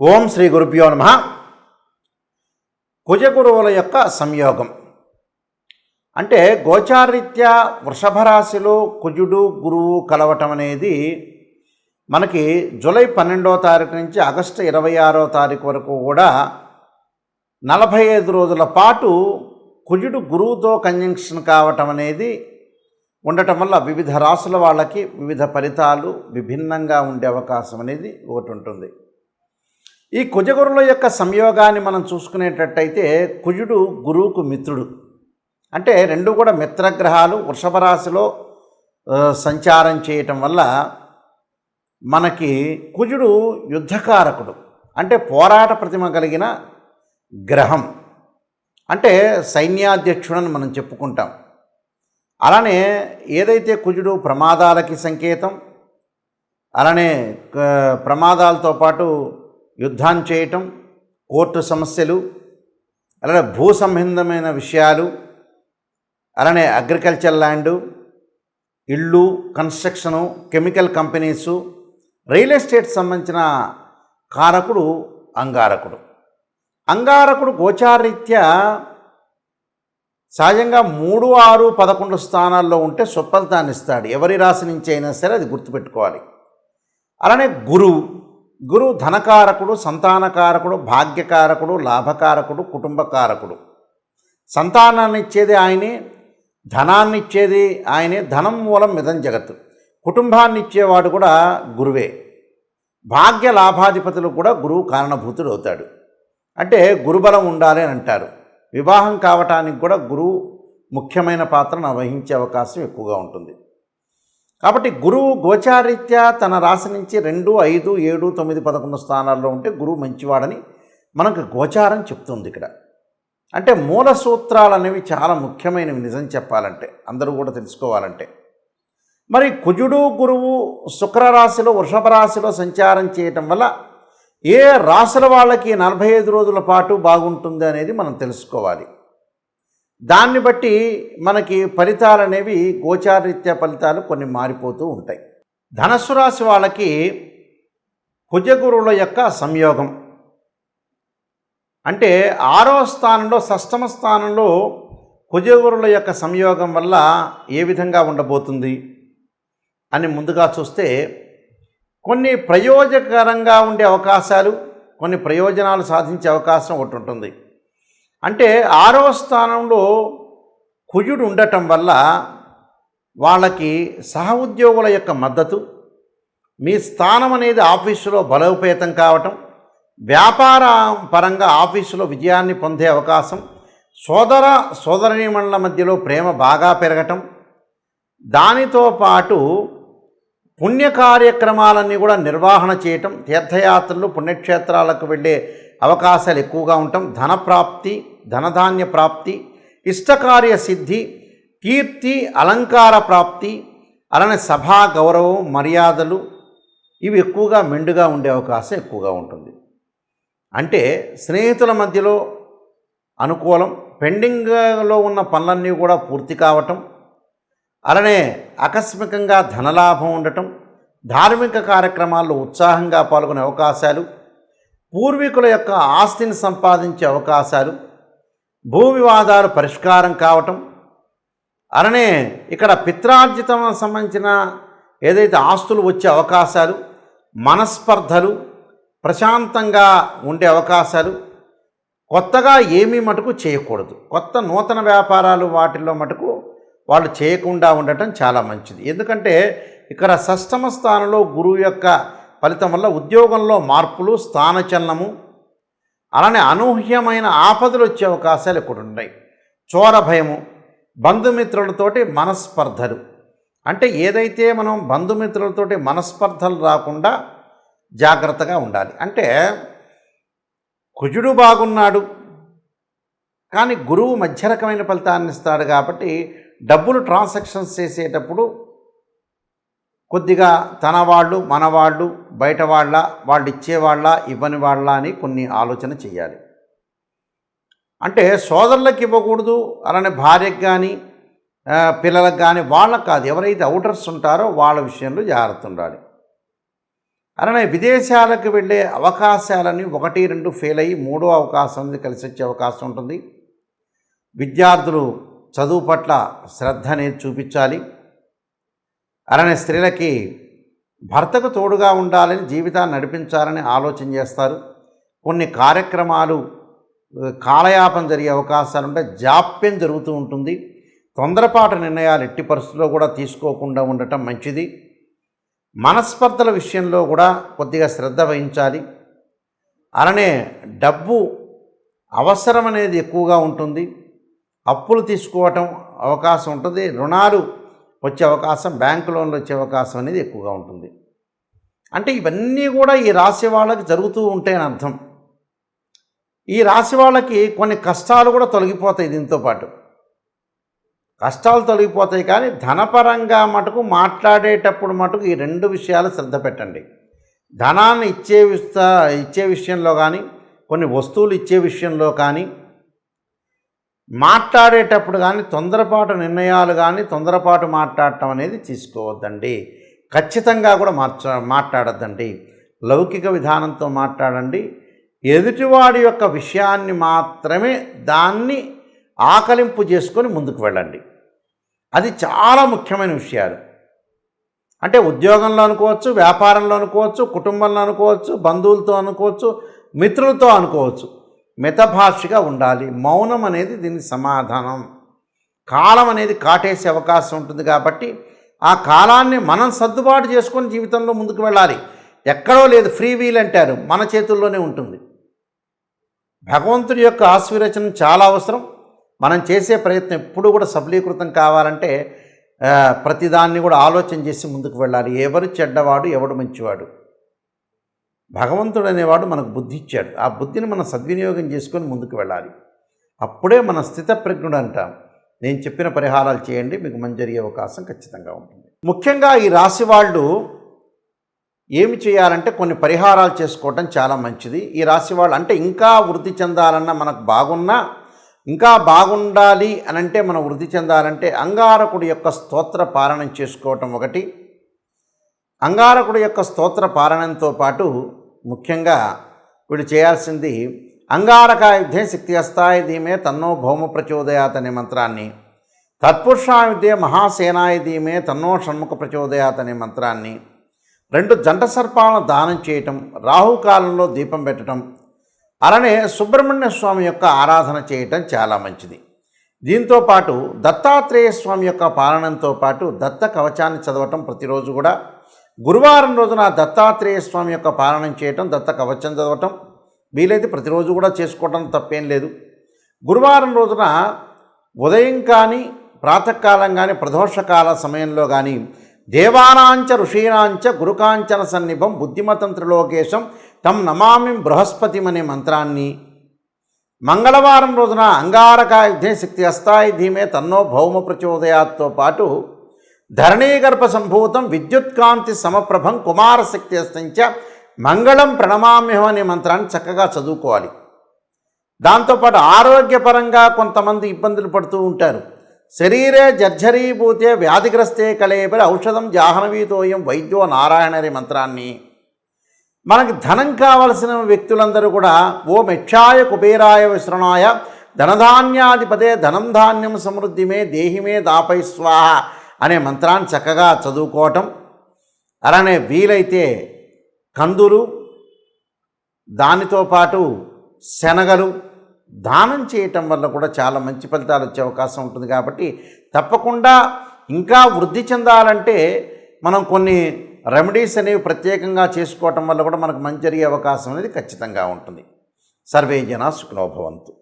ఓం శ్రీ గురుభ్యో నమ. కుజగురువుల యొక్క సంయోగం. అంటే గోచారీత్యా వృషభ రాశిలో కుజుడు గురువు కలవటం అనేది మనకి జూలై పన్నెండో తారీఖు నుంచి ఆగస్టు ఇరవై ఆరో తారీఖు వరకు కూడా నలభై ఐదు రోజుల పాటు కుజుడు గురువుతో కంజంక్షన్ కావటం అనేది ఉండటం వల్ల వివిధ రాసుల వాళ్ళకి వివిధ ఫలితాలు విభిన్నంగా ఉండే అవకాశం అనేది ఒకటి ఉంటుంది. ఈ కుజగురుల యొక్క సంయోగాన్ని మనం చూసుకునేటట్టయితే కుజుడు గురువుకు మిత్రుడు. అంటే రెండు కూడా మిత్రగ్రహాలు వృషభ రాశిలో సంచారం చేయటం వల్ల మనకి కుజుడు యుద్ధకారకుడు. అంటే పోరాట ప్రతిమ కలిగిన గ్రహం. అంటే సైన్యాధ్యక్షుడని మనం చెప్పుకుంటాం. అలానే ఏదైతే కుజుడు ప్రమాదాలకి సంకేతం అలానే క- ప్రమాదాలతో పాటు యుద్ధాన్ని చేయటం కోర్టు సమస్యలు అలానే భూ సంబంధమైన విషయాలు అలానే అగ్రికల్చర్ ల్యాండు ఇళ్ళు construction chemical companies real estate సంబంధించిన కారకుడు అంగారకుడు. అంగారకుడు గోచారీత్యా సహజంగా మూడు ఆరు పదకొండు స్థానాల్లో ఉంటే సుఫలితాన్ని ఇస్తాడు. ఎవరి రాశి నుంచి అయినా సరే అది గుర్తుపెట్టుకోవాలి. అలానే గురువు గురువు ధనకారకుడు సంతానకారకుడు భాగ్యకారకుడు లాభకారకుడు కుటుంబకారకుడు. సంతానాన్ని ఇచ్చేది ఆయనే ధనాన్ని ఇచ్చేది ఆయనే ధనం మూలం మిదం జగత్తు. కుటుంబాన్ని ఇచ్చేవాడు కూడా గురువే. భాగ్య లాభాధిపతులు కూడా గురువు కారణభూతుడు అవుతాడు. అంటే గురుబలం ఉండాలి అని అంటారు. వివాహం కావటానికి కూడా గురువు ముఖ్యమైన పాత్రను వహించే అవకాశం ఎక్కువగా ఉంటుంది. కాబట్టి గురువు గోచారీత్యా తన రాశి నుంచి రెండు ఐదు ఏడు తొమ్మిది పదకొండు స్థానాల్లో ఉంటే గురువు మంచివాడని మనకు గోచారం చెప్తుంది ఇక్కడ. అంటే మూల సూత్రాలు అనేవి చాలా ముఖ్యమైనవి నిజం చెప్పాలంటే అందరూ కూడా తెలుసుకోవాలంటే. మరి కుజుడు గురువు శుక్ర రాశిలో వృషభ రాశిలో సంచారం చేయటం వల్ల ఏ రాశుల వాళ్ళకి నలభై ఐదు రోజుల పాటు బాగుంటుంది అనేది మనం తెలుసుకోవాలి. దాన్ని బట్టి మనకి ఫలితాలు అనేవి గోచారీత్య ఫలితాలు కొన్ని మారిపోతూ ఉంటాయి. ధనస్సు రాశి వాళ్ళకి కుజగురువుల యొక్క సంయోగం. అంటే ఆరో స్థానంలో షష్టమ స్థానంలో కుజగురుల యొక్క సంయోగం వల్ల ఏ విధంగా ఉండబోతుంది అని ముందుగా చూస్తే కొన్ని ప్రయోజకరంగా ఉండే అవకాశాలు కొన్ని ప్రయోజనాలు సాధించే అవకాశం ఒకటి ఉంటుంది. అంటే ఆరవ స్థానంలో కుజుడు ఉండటం వల్ల వాళ్ళకి సహ ఉద్యోగుల యొక్క మద్దతు మీ స్థానం అనేది ఆఫీసులో బలోపేతం కావటం వ్యాపార పరంగా ఆఫీసులో విజయాన్ని పొందే అవకాశం సోదర సోదరీమణుల మధ్యలో ప్రేమ బాగా పెరగటం దానితో పాటు పుణ్య కార్యక్రమాలన్నీ కూడా నిర్వహణ చేయటం తీర్థయాత్రలు పుణ్యక్షేత్రాలకు వెళ్ళే అవకాశాలు ఎక్కువగా ఉండటం ధన ప్రాప్తి ధనధాన్య ప్రాప్తి ఇష్టకార్య సిద్ధి కీర్తి అలంకార ప్రాప్తి అలానే సభా గౌరవం మర్యాదలు ఇవి ఎక్కువగా మెండుగా ఉండే అవకాశం ఎక్కువగా ఉంటుంది. అంటే స్నేహితుల మధ్యలో అనుకూలం పెండింగ్లో ఉన్న పనులన్నీ కూడా పూర్తి కావటం అలానే ఆకస్మికంగా ధనలాభం ఉండటం ధార్మిక కార్యక్రమాల్లో ఉత్సాహంగా పాల్గొనే అవకాశాలు పూర్వీకుల యొక్క ఆస్తిని సంపాదించే అవకాశాలు భూ వివాదాలు పరిష్కారం కావటం అలానే ఇక్కడ పిత్రార్జితం సంబంధించిన ఏదైతే ఆస్తులు వచ్చే అవకాశాలు మనస్పర్ధలు ప్రశాంతంగా ఉండే అవకాశాలు కొత్తగా ఏమీ మటుకు చేయకూడదు. కొత్త నూతన వ్యాపారాలు వాటిల్లో మటుకు వాళ్ళు చేయకుండా ఉండటం చాలా మంచిది. ఎందుకంటే ఇక్కడ షష్టమ స్థానంలో గురువు యొక్క ఫలితం వల్ల ఉద్యోగంలో మార్పులు స్థానచలనము అలానే అనూహ్యమైన ఆపదలు వచ్చే అవకాశాలు ఇక్కడ ఉన్నాయి. చోర భయము బంధుమిత్రులతోటి మనస్పర్ధలు. అంటే ఏదైతే మనం బంధుమిత్రులతోటి మనస్పర్ధలు రాకుండా జాగ్రత్తగా ఉండాలి. అంటే కుజుడు బాగున్నాడు కానీ గురువు మధ్య రకమైన ఫలితాన్ని ఇస్తాడు కాబట్టి డబ్బులు ట్రాన్సాక్షన్స్ చేసేటప్పుడు కొద్దిగా తన వాళ్ళు మన వాళ్ళు బయట వాళ్ళ వాళ్ళు ఇచ్చేవాళ్ళ ఇవ్వని వాళ్ళ అని కొన్ని ఆలోచన చేయాలి. అంటే సోదరులకు ఇవ్వకూడదు అలానే భార్యకు కానీ పిల్లలకు కానీ వాళ్ళకు కాదు. ఎవరైతే అవుటర్స్ ఉంటారో వాళ్ళ విషయంలో జాగ్రత్త ఉండాలి. అలానే విదేశాలకు వెళ్ళే అవకాశాలని ఒకటి రెండు ఫెయిల్ అయ్యి మూడో అవకాశం అనేది కలిసి వచ్చే అవకాశం ఉంటుంది. విద్యార్థులు చదువు పట్ల శ్రద్ధ అనేది చూపించాలి. అలానే స్త్రీలకి భర్తకు తోడుగా ఉండాలని జీవితాన్ని నడిపించాలని ఆలోచన చేస్తారు. కొన్ని కార్యక్రమాలు కాలయాపం జరిగే అవకాశాలు ఉంటే జాప్యం జరుగుతూ ఉంటుంది. తొందరపాటు నిర్ణయాలు ఎట్టి పరిస్థితుల్లో కూడా తీసుకోకుండా ఉండటం మంచిది. మనస్పర్ధల విషయంలో కూడా కొద్దిగా శ్రద్ధ వహించాలి. అలానే డబ్బు అవసరం అనేది ఎక్కువగా ఉంటుంది. అప్పులు తీసుకోవటం అవకాశం ఉంటుంది. రుణాలు వచ్చే అవకాశం బ్యాంకు లోన్లు వచ్చే అవకాశం అనేది ఎక్కువగా ఉంటుంది. అంటే ఇవన్నీ కూడా ఈ రాశి వాళ్ళకి జరుగుతూ ఉంటాయని అర్థం. ఈ రాశి వాళ్ళకి కొన్ని కష్టాలు కూడా తొలగిపోతాయి దీంతో పాటు. కష్టాలు తొలగిపోతాయి కానీ ధనపరంగా మటుకు మాట్లాడేటప్పుడు మటుకు ఈ రెండు విషయాలు శ్రద్ధ పెట్టండి. ధనాన్ని ఇచ్చే విస్త ఇచ్చే విషయంలో కానీ కొన్ని వస్తువులు ఇచ్చే విషయంలో కానీ మాట్లాడేటప్పుడు కానీ తొందరపాటు నిర్ణయాలు కానీ తొందరపాటు మాట్లాడటం అనేది తీసుకోవద్దండి. ఖచ్చితంగా కూడా మార్చ మాట్లాడద్దండి. లౌకిక విధానంతో మాట్లాడండి. ఎదుటివాడి యొక్క విషయాన్ని మాత్రమే దాన్ని ఆకలింపు చేసుకొని ముందుకు వెళ్ళండి. అది చాలా ముఖ్యమైన విషయాలు. అంటే ఉద్యోగంలో అనుకోవచ్చు వ్యాపారంలో అనుకోవచ్చు కుటుంబంలో అనుకోవచ్చు బంధువులతో అనుకోవచ్చు మిత్రులతో అనుకోవచ్చు. మితభాషగా ఉండాలి. మౌనం అనేది దీని సమాధానం. కాలం అనేది కాటేసే అవకాశం ఉంటుంది కాబట్టి ఆ కాలాన్ని మనం సర్దుబాటు చేసుకొని జీవితంలో ముందుకు వెళ్ళాలి. ఎక్కడో లేదు ఫ్రీ వీల్ అంటారు. మన చేతుల్లోనే ఉంటుంది. భగవంతుడి యొక్క ఆశీర్వచనం చాలా అవసరం. మనం చేసే ప్రయత్నం ఎప్పుడు కూడా సఫలీకృతం కావాలంటే ప్రతిదాన్ని కూడా ఆలోచన చేసి ముందుకు వెళ్ళాలి. ఎవరు చెడ్డవాడు ఎవడు మంచివాడు. భగవంతుడు అనేవాడు మనకు బుద్ధి ఇచ్చాడు ఆ బుద్ధిని మనం సద్వినియోగం చేసుకొని ముందుకు వెళ్ళాలి. అప్పుడే మన స్థితప్రజ్ఞుడు అంటాం నేను చెప్పిన పరిహారాలు చేయండి మీకు మంచి జరిగే అవకాశం ఖచ్చితంగా ఉంటుంది. ముఖ్యంగా ఈ రాశి వాళ్ళు ఏమి చేయాలంటే కొన్ని పరిహారాలు చేసుకోవటం చాలా మంచిది. ఈ రాశి వాళ్ళు అంటే ఇంకా వృద్ధి చెందాలన్నా మనకు బాగున్నా ఇంకా బాగుండాలి అనంటే మనం వృద్ధి చెందాలంటే అంగారకుడి యొక్క స్తోత్ర పారణం చేసుకోవటం ఒకటి. అంగారకుడి యొక్క స్తోత్ర పారణంతో పాటు ముఖ్యంగా వీడు చేయాల్సింది అంగారకాయుధే శక్తి అస్తాయి ధీమే తన్నో భౌమ ప్రచోదయాత్ అనే మంత్రాన్ని తత్పురుషాయుద్ధే మహాసేనాయ ధీమే తన్నో షణ్ముఖ ప్రచోదయాత్ అనే మంత్రాన్ని రెండు జంట సర్పాలను దానం చేయటం రాహుకాలంలో దీపం పెట్టడం అలానే సుబ్రహ్మణ్య స్వామి యొక్క ఆరాధన చేయటం చాలా మంచిది. దీంతో పాటు దత్తాత్రేయ స్వామి యొక్క పాలనంతో పాటు దత్త కవచాన్ని చదవటం ప్రతిరోజు కూడా గురువారం రోజున దత్తాత్రేయ స్వామి యొక్క పాలనం చేయటం దత్త కవచం చదవటం వీలైతే ప్రతిరోజు కూడా చేసుకోవటం తప్పేం లేదు. గురువారం రోజున ఉదయం కానీ ప్రాతకాలం కానీ ప్రదోషకాల సమయంలో కానీ దేవానాంచ ఋషీనాంచ గురుకాంచన సన్నిభం బుద్ధిమతం త్రిలోకేశం తం నమామి బృహస్పతిం అనే మంత్రాన్ని మంగళవారం రోజున అంగారకాయుధే శక్తి అస్తాయి ధీమే తన్నో భౌమ ప్రచోదయాతో పాటు ధరణీగర్భ సంభూతం విద్యుత్కాంతి సమప్రభం కుమారశక్తి అస్తంచ మంగళం ప్రణమామ్యం అనే మంత్రాన్ని చక్కగా చదువుకోవాలి. దాంతోపాటు ఆరోగ్యపరంగా కొంతమంది ఇబ్బందులు పడుతూ ఉంటారు. శరీరే జర్జరీభూతే వ్యాధిగ్రస్తే కళేపరి ఔషధం జాహ్నవీతోయం వైద్యో నారాయణరి మంత్రాన్ని. మనకి ధనం కావలసిన వ్యక్తులందరూ కూడా ఓ మెక్షాయ కుబేరాయ విశ్రణాయ ధనధాన్యాధిపదే ధనం ధాన్యం సమృద్ధిమే దేహిమే దాపై స్వాహ అనే మంత్రాన్ని చక్కగా చదువుకోవటం అలానే వీలైతే కందులు దానితో పాటు శనగలు దానం చేయటం వల్ల కూడా చాలా మంచి ఫలితాలు వచ్చే అవకాశం ఉంటుంది కాబట్టి తప్పకుండా ఇంకా వృద్ధి చెందాలంటే మనం కొన్ని రెమెడీస్ అనేవి ప్రత్యేకంగా చేసుకోవటం వల్ల కూడా మనకు మంచి జరిగే అవకాశం అనేది ఖచ్చితంగా ఉంటుంది. సర్వే జన సుఖనోభవంతు